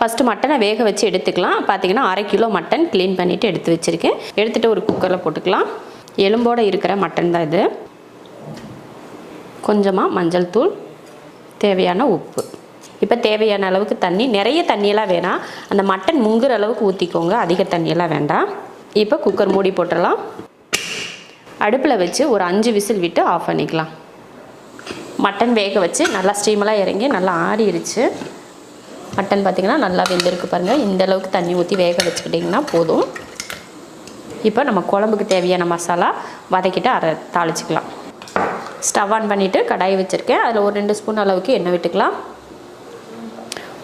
First மட்டனை வேக வச்சு எடுத்துக்கலாம். பார்த்தீங்கன்னா அரை கிலோ மட்டன் க்ளீன் பண்ணிவிட்டு எடுத்து வச்சுருக்கேன். எடுத்துகிட்டு ஒரு குக்கரில் போட்டுக்கலாம். எலும்போடு இருக்கிற மட்டன் தான் இது. கொஞ்சமாக மஞ்சள் தூள் தேவையான உப்பு. இப்போ தேவையான அளவுக்கு தண்ணி நிறைய தண்ணியெல்லாம் வேணாம். அந்த மட்டன் முங்குற அளவுக்கு ஊற்றிக்கோங்க அதிக தண்ணியெல்லாம் வேண்டாம். இப்போ குக்கர் மூடி போட்டுடலாம். அடுப்பில் வச்சு ஒரு அஞ்சு விசில் விட்டு ஆஃப் பண்ணிக்கலாம். மட்டன் வேக வச்சு நல்லா ஸ்டீமெல்லாம் இறங்கி நல்லா ஆறிடுச்சு மட்டன் பார்த்திங்கன்னா நல்லா வெந்திருக்கு பாருங்கள் இந்த அளவுக்கு தண்ணி ஊற்றி வேக வச்சுக்கிட்டிங்கன்னா போதும். இப்போ நம்ம குழம்புக்கு தேவையான மசாலா வதக்கிட்டு அரை தாளிச்சிக்கலாம். ஸ்டவ் ஆன் பண்ணிவிட்டு கடாயை வச்சுருக்கேன். அதில் ஒரு ரெண்டு ஸ்பூன் அளவுக்கு எண்ணெய் விட்டுக்கலாம்.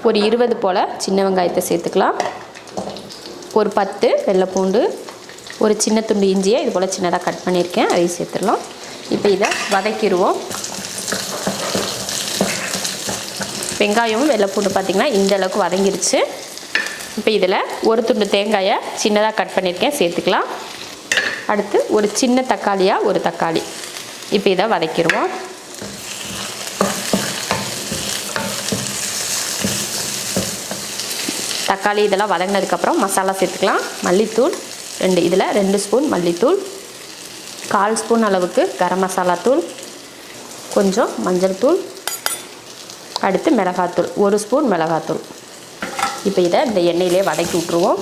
ஒரு இருபது போல் சின்ன வெங்காயத்தை சேர்த்துக்கலாம். ஒரு பத்து வெள்ளை பூண்டு ஒரு சின்ன துண்டு இஞ்சியை இது போல் சின்னதாக கட் பண்ணியிருக்கேன். அதையும் சேர்த்துடலாம். இப்போ இதை வதக்கிடுவோம். வெங்காயமும் வெள்ளை பூண்டு பார்த்திங்கன்னா இந்த அளவுக்கு வதங்கிருச்சு. இப்போ இதில் ஒரு துண்டு தேங்காயை சின்னதாக கட் பண்ணியிருக்கேன் சேர்த்துக்கலாம். அடுத்து ஒரு சின்ன தக்காளியாக ஒரு தக்காளி. இப்போ இதை வதக்கிடுவோம். தக்காளி இதெல்லாம் வதங்கினதுக்கப்புறம் மசாலா சேர்த்துக்கலாம். மல்லித்தூள் ரெண்டு இதில் ரெண்டு ஸ்பூன் மல்லித்தூள். கால் ஸ்பூன் அளவுக்கு கரம் மசாலா தூள். கொஞ்சம் மஞ்சள் தூள். அடுத்து மிளகாத்தூள். ஒரு ஸ்பூன் மிளகாத்தூள். இப்போ இதை இந்த எண்ணெயிலே வதக்கி விட்ருவோம்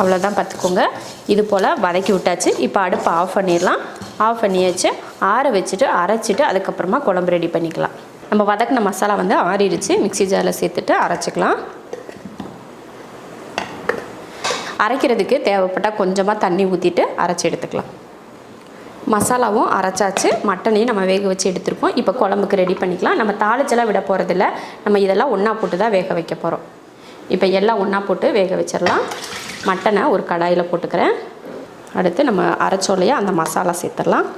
அவ்வளோதான் பார்த்துக்கோங்க. இது போல் வதக்கி விட்டாச்சு. இப்போ அடுப்பை ஆஃப் பண்ணிடலாம். ஆஃப் பண்ணியாச்சு ஆற வச்சுட்டு அரைச்சிட்டு அதுக்கப்புறமா குழம்பு ரெடி பண்ணிக்கலாம். நம்ம வதக்கின மசாலா வந்து ஆறிடுச்சு. மிக்ஸி ஜாரில் சேர்த்துட்டு அரைச்சிக்கலாம். அரைக்கிறதுக்கு தேவைப்பட்டால் கொஞ்சமாக தண்ணி ஊற்றிட்டு அரைச்சி எடுத்துக்கலாம். மசாலாவும் அரைச்சாச்சு. மட்டனையும் நம்ம வேக வச்சு எடுத்துருக்கோம் இப்போ குழம்புக்கு ரெடி பண்ணிக்கலாம். நம்ம தாளிச்செல்லாம் விட போகிறதில்ல நம்ம இதெல்லாம் ஒன்றா போட்டு தான் வேக வைக்க போகிறோம் இப்போ எல்லாம் ஒன்றா போட்டு வேக வச்சிடலாம். மட்டனை ஒரு கடாயில் போட்டுக்கிறேன். அடுத்து நம்ம அரைச்சோலையே அந்த மசாலா சேர்த்துடலாம்.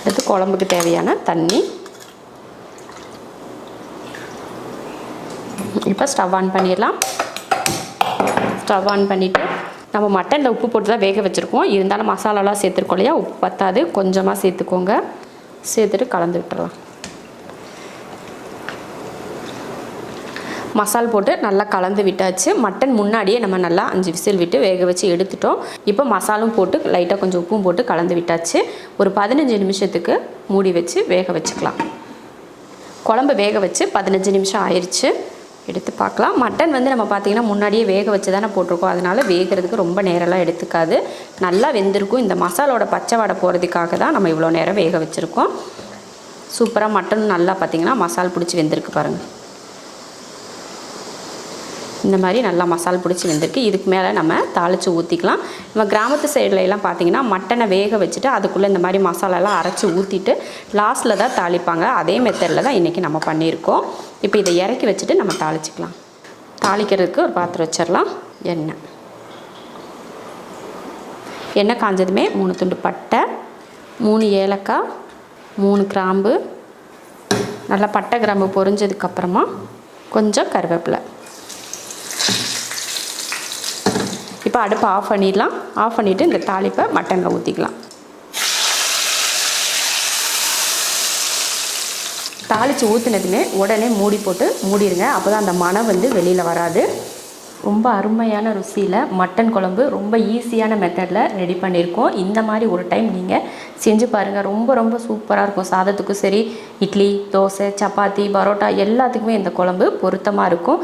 அடுத்து குழம்புக்கு தேவையான தண்ணி. இப்போ ஸ்டவ் ஆன் பண்ணிடலாம். ஸ்டவ் ஆன் பண்ணிவிட்டு நம்ம மட்டனில் உப்பு போட்டு தான் வேக வச்சுருக்கோம். இருந்தாலும் மசாலாலாம் சேர்த்துருக்கோம் இல்லையா? உப்பு பத்தாது. கொஞ்சமாக சேர்த்துக்கோங்க. சேர்த்துட்டு கலந்து விட்டுறலாம். மசால் போட்டு நல்லா கலந்து விட்டாச்சு. மட்டன் முன்னாடியே நம்ம நல்லா அஞ்சு விசில் விட்டு வேக வச்சு எடுத்துட்டோம். இப்போ மசாலும் போட்டு லைட்டாக கொஞ்சம் உப்பும் போட்டு கலந்து விட்டாச்சு. ஒரு பதினஞ்சு நிமிஷத்துக்கு மூடி வச்சு வேக வச்சுக்கலாம். குழம்பு வேக வச்சு பதினஞ்சு நிமிஷம் ஆயிடுச்சு எடுத்து பார்க்கலாம். மட்டன் வந்து நம்ம பார்த்திங்கன்னா முன்னாடியே வேக வச்சு தானே போட்டிருக்கோம். அதனால் வேகிறதுக்கு ரொம்ப நேரம்லாம் எடுத்துக்காது. நல்லா வெந்திருக்கும். இந்த மசாலோட பச்சை வடை போகிறதுக்காக தான் நம்ம இவ்வளோ நேரம் வேக வச்சுருக்கோம். சூப்பராக மட்டன் நல்லா பார்த்திங்கன்னா மசால் பிடிச்சி வெந்திருக்கு பாருங்கள் இந்த மாதிரி நல்லா மசால் பிடிச்சி வெந்திருக்கு. இதுக்கு மேலே நம்ம தாளித்து ஊற்றிக்கலாம் நம்ம கிராமத்து சைடுல எல்லாம் பார்த்தீங்கன்னா மட்டனை வேக வச்சுட்டு அதுக்குள்ளே இந்த மாதிரி மசாலாலாம் அரைச்சி ஊற்றிட்டு லாஸ்ட்டில் தான் தாளிப்பாங்க. அதே மெத்தடில் தான் இன்றைக்கி நம்ம பண்ணியிருக்கோம். இப்போ இதை இறக்கி வச்சுட்டு நம்ம தாளிச்சிக்கலாம். தாளிக்கிறதுக்கு ஒரு பாத்திரம் வச்சிடலாம். எண்ணெய். எண்ணெய் காஞ்சதுமே மூணு துண்டு பட்டை மூணு ஏலக்காய் மூணு கிராம்பு. நல்லா பட்டை கிராம்பு பொரிஞ்சதுக்கப்புறமா கொஞ்சம் கருவேப்பிலை. இப்போ அடுப்பை ஆஃப் பண்ணிடலாம். ஆஃப் பண்ணிவிட்டு இந்த தாளிப்பை மட்டனில் ஊற்றிக்கலாம் தாளித்து ஊற்றினதுமே உடனே மூடி போட்டு மூடிடுங்க. அப்போ தான் அந்த மனம் வந்து வெளியில் வராது. ரொம்ப அருமையான ருசியில் மட்டன் குழம்பு ரொம்ப ஈஸியான மெத்தடில் ரெடி பண்ணியிருக்கோம். இந்த மாதிரி ஒரு டைம் நீங்கள் செஞ்சு பாருங்கள் ரொம்ப ரொம்ப சூப்பராக இருக்கும். சாதத்துக்கும் சரி இட்லி தோசை சப்பாத்தி பரோட்டா எல்லாத்துக்குமே இந்த குழம்பு பொருத்தமாக இருக்கும்.